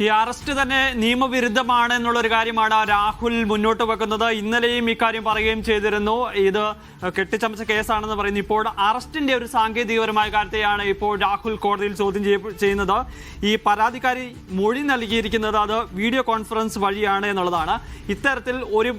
ഈ അറസ്റ്റ് തന്നെ നിയമവിരുദ്ധമാണ് എന്നുള്ള ഒരു കാര്യമാണ് രാഹുൽ മുന്നോട്ട് വെക്കുന്നത്. ഇന്നലെയും ഇക്കാര്യം പറയുകയും ചെയ്തിരുന്നു. ഇത് കെട്ടിച്ചമച്ച കേസാണെന്ന് പറയുന്നു. ഇപ്പോൾ അറസ്റ്റിന്റെ ഒരു സാങ്കേതികപരമായ കാര്യത്തെയാണ് ഇപ്പോൾ രാഹുൽ കോടതിയിൽ ചോദ്യം ചെയ്യ- ചെയ്യുന്നത്. ഈ പരാതിക്കാരി മൊഴി നൽകിയിരിക്കുന്നത് അത് വീഡിയോ കോൺഫറൻസ് വഴിയാണ് എന്നുള്ളതാണ്. ഇത്തരത്തിൽ ഒരു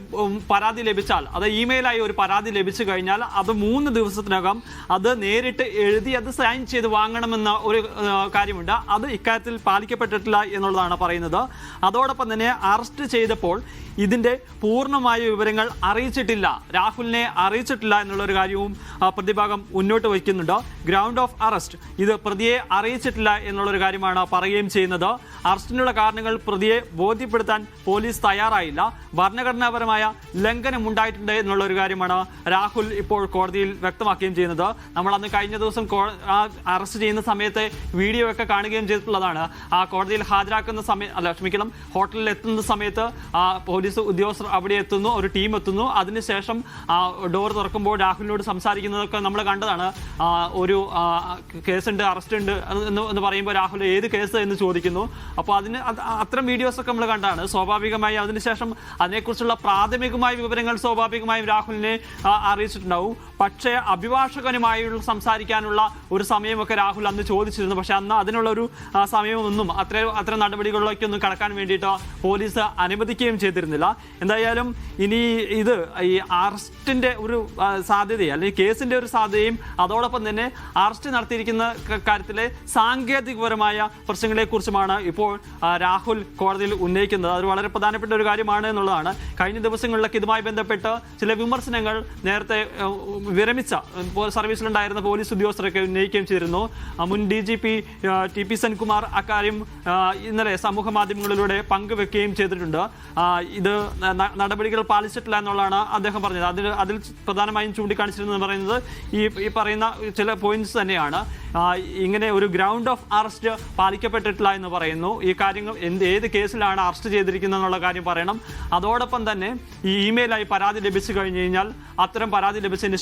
പരാതി ലഭിച്ചാൽ അത് ഇമെയിലായി ഒരു പരാതി ലഭിച്ചു കഴിഞ്ഞാൽ അത് മൂന്ന് ദിവസത്തിനകം അത് നേരിട്ട് എഴുതി അത് സൈൻ ചെയ്ത് വാങ്ങണമെന്ന ഒരു കാര്യമുണ്ട്. അത് ഇക്കാര്യത്തിൽ പാലിക്കപ്പെട്ടിട്ടില്ല എന്നുള്ളതാണ്. പറയുന്നത്. അതോടൊപ്പം തന്നെ അറസ്റ്റ് ചെയ്തപ്പോൾ ഇതിന്റെ പൂർണമായ വിവരങ്ങൾ അറിയിച്ചിട്ടില്ല. രാഹുലിനെ അറിയിച്ചിട്ടില്ല എന്നുള്ളൊരു കാര്യവും പ്രതിഭാഗം മുന്നോട്ട് വയ്ക്കുന്നുണ്ട്. ഗ്രൗണ്ട് ഓഫ് അറസ്റ്റ് ഇത് പ്രതിയെ അറിയിച്ചിട്ടില്ല എന്നുള്ളൊരു കാര്യമാണ് പറയുകയും ചെയ്യുന്നത്. അറസ്റ്റിനുള്ള കാരണങ്ങൾ പ്രതിയെ ബോധ്യപ്പെടുത്താൻ പോലീസ് തയ്യാറായില്ല. ഭരണഘടനാപരമായ ലംഘനം ഉണ്ടായിട്ടുണ്ട് എന്നുള്ള ഒരു കാര്യമാണ് രാഹുൽ ഇപ്പോൾ കോടതിയിൽ വ്യക്തമാക്കുകയും ചെയ്യുന്നത്. നമ്മൾ അന്ന് കഴിഞ്ഞ ദിവസം അറസ്റ്റ് ചെയ്യുന്ന സമയത്തെ വീഡിയോ ഒക്കെ കാണുകയും ചെയ്തിട്ടുള്ളതാണ്. ആ കോടതിയിൽ ഹാജരാക്കുന്ന സമയം അല്ല ക്ഷമിക്കണം ഹോട്ടലിൽ എത്തുന്ന സമയത്ത് ആ പോലീസ് ഉദ്യോഗസ്ഥർ അവിടെ എത്തുന്നു ഒരു ടീം എത്തുന്നു. അതിനുശേഷം ആ ഡോർ തുറക്കുമ്പോൾ രാഹുലിനോട് സംസാരിക്കുന്നതൊക്കെ നമ്മൾ കണ്ടതാണ്. ഒരു കേസുണ്ട് അറസ്റ്റ് ഉണ്ട് എന്ന് പറയുമ്പോൾ രാഹുൽ ഏത് കേസ് എന്ന് ചോദിക്കുന്നു. അപ്പോൾ അതിന് അത് അത്തരം വീഡിയോസ് ഒക്കെ നമ്മൾ കണ്ടാണ്. സ്വാഭാവികമായി അതിനുശേഷം അതിനെക്കുറിച്ചുള്ള പ്രാഥമികമായ വിവരങ്ങൾ സ്വാഭാവികമായും രാഹുലിനെ അറിയിച്ചിട്ടുണ്ടാവും. പക്ഷേ അഭിഭാഷകനുമായുള്ള സംസാരിക്കാനുള്ള ഒരു സമയമൊക്കെ രാഹുൽ അന്ന് ചോദിച്ചിരുന്നു. പക്ഷെ അന്ന് അതിനുള്ള ഒരു സമയമൊന്നും അത്ര അത്ര നടപടികളിലേക്കൊന്നും കടക്കാൻ വേണ്ടിയിട്ട് പോലീസ് അനുവദിക്കുകയും ചെയ്തിരുന്നില്ല. എന്തായാലും ഇനി ഇത് ഈ അറസ്റ്റിന്റെ ഒരു സാധ്യത അല്ലെങ്കിൽ കേസിന്റെ ഒരു സാധ്യതയും അതോടൊപ്പം തന്നെ അറസ്റ്റ് നടത്തിയിരിക്കുന്ന കാര്യത്തിലെ സാങ്കേതികപരമായ പ്രശ്നങ്ങളെ കുറിച്ചുമാണ് ഇപ്പോൾ രാഹുൽ കോടതിയിൽ ഉന്നയിക്കുന്നത്. അത് വളരെ പ്രധാനപ്പെട്ട ഒരു കാര്യമാണ് എന്നുള്ളതാണ്. കഴിഞ്ഞ ദിവസങ്ങളിലൊക്കെ ഇതുമായി ബന്ധപ്പെട്ട് ചില വിമർശനങ്ങൾ നേരത്തെ വിരമിച്ച സർവീസിലുണ്ടായിരുന്ന പോലീസ് ഉദ്യോഗസ്ഥരൊക്കെ ഉന്നയിക്കുകയും ചെയ്തിരുന്നു. മുൻ D G P T P Senkumar അക്കാര്യം ഇന്നലെ സമൂഹ മാധ്യമങ്ങളിലൂടെ പങ്കുവെക്കുകയും ചെയ്തിട്ടുണ്ട്. ഇത് നടപടികൾ പാലിച്ചിട്ടില്ല എന്നുള്ളതാണ് അദ്ദേഹം പറഞ്ഞത്. അതിൽ അതിൽ പ്രധാനമായും ചൂണ്ടിക്കാണിച്ചിരുന്നത് പറയുന്നത് ഈ ഈ പറയുന്ന ചില പോയിന്റ്സ് തന്നെയാണ്. ഇങ്ങനെ ഒരു ഗ്രൗണ്ട് ഓഫ് അറസ്റ്റ് പാലിക്കപ്പെട്ടിട്ടില്ല എന്ന് പറയുന്നു. ഈ കാര്യങ്ങൾ എന്ത് ഏത് കേസിലാണ് അറസ്റ്റ് ചെയ്തിരിക്കുന്നത് എന്നുള്ള കാര്യം പറയണം. അതോടൊപ്പം തന്നെ ഈ ഇമെയിലായി പരാതി ലഭിച്ചു കഴിഞ്ഞു കഴിഞ്ഞാൽ അത്തരം പരാതി ലഭിച്ചതിന്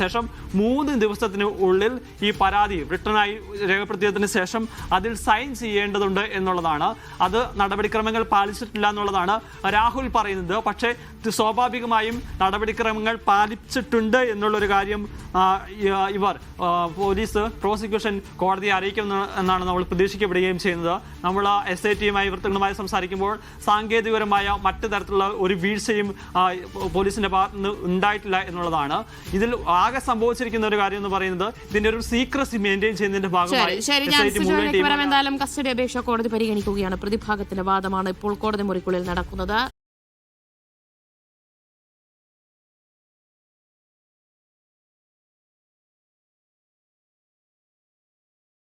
ശേഷം മൂന്ന് ദിവസത്തിന് ഉള്ളിൽ ഈ പരാതി റിട്ടേണായി രേഖപ്പെടുത്തിയതിന് ശേഷം അതിൽ സൈൻ ചെയ്യേണ്ടതുണ്ട് എന്നുള്ളതാണ്. അത് നടപടിക്രമങ്ങൾ പാലിച്ചിട്ടില്ല എന്നുള്ളതാണ് രാഹുൽ പറയുന്നത്. പക്ഷേ സ്വാഭാവികമായും നടപടിക്രമങ്ങൾ പാലിച്ചിട്ടുണ്ട് എന്നുള്ളൊരു കാര്യം ഇവർ പോലീസ് പ്രോസിക്യൂഷൻ കോടതിയെ അറിയിക്കും എന്നാണ് നമ്മൾ പ്രതീക്ഷിക്കപ്പെടുകയും ചെയ്യുന്നത്. നമ്മൾ എസ് ഐ ടിയുമായി വൃത്തങ്ങളുമായി സംസാരിക്കുമ്പോൾ സാങ്കേതികപരമായ മറ്റു തരത്തിലുള്ള ഒരു വീഴ്ചയും പോലീസിന്റെ ഭാഗത്ത് നിന്ന് ഉണ്ടായിട്ടില്ല എന്നുള്ളതാണ്. ഇതിൽ ആകെ സംഭവിച്ചിരിക്കുന്ന ഒരു കാര്യം എന്ന് പറയുന്നത് ഇതിന്റെ ഒരു സീക്രസി മെയിന്റെയിൻ ചെയ്യുന്നതിന്റെ ഭാഗമായി കസ്റ്റഡി അപേക്ഷ കോടതി പരിഗണിക്കുകയാണ് പ്രതിഭാഗത്തിന്റെ വാദമാണ് ഇപ്പോൾ കോടതി മുറിക്കുള്ളിൽ നടക്കുന്നത്.